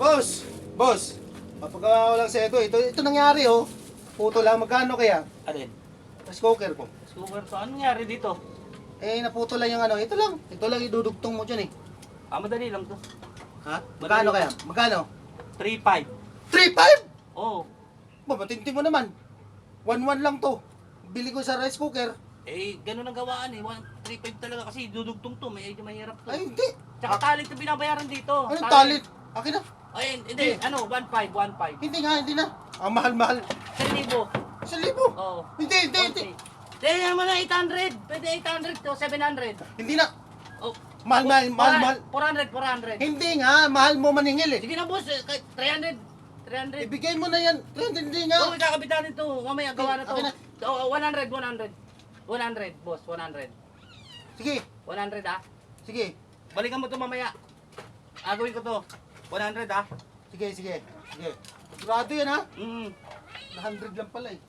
Boss! Boss! Papagawa ko lang sa ito. Ito, ito nangyari oh. Puto lang. Magkano kaya? Alin? Rice cooker ko. Sugar to. Ano nangyari dito? Eh, naputo lang yung ano. Ito lang. Ito lang idudugtong mo dyan eh. Ah, madali lang to. Ha? Magkano kaya? Magkano? 3.5. 3.5? Oh. Ba, matinti mo naman. 1.1 lang to. Bili ko sa rice cooker. Eh, ganun ang gawaan eh. 3.5 talaga kasi dudugtong to. Medyo mahirap to. Ay, hindi. Tsaka talit na binabayaran dito. Anong talit? Akin na. Ay, hindi. Ano, 1.5, 1.5. Hindi nga, hindi na. Ang mahal-mahal. 1,000. Sa libo. Oo. Hindi, hindi, hindi. Hindi naman na 800. Pwede 800 to 700. Hindi na. Oh. Mahal, mahal, mahal, mahal. 400, 400. Hindi nga, mahal mo maningil eh. Sige na boss, eh, kahit 300. 300. Ibigay mo na yan. Hindi nga. Oo, ikakabitan nito. Mamaya gawa na to. Akin na. Oo, 100, 100. 100, boss, 100. Sige, 100 ah. sige. Balikan mo to mamaya. Agawin ko to. 100 ah. Sige, sige. Sige. Sigurado yan ha. Mm. 100 lang pala eh.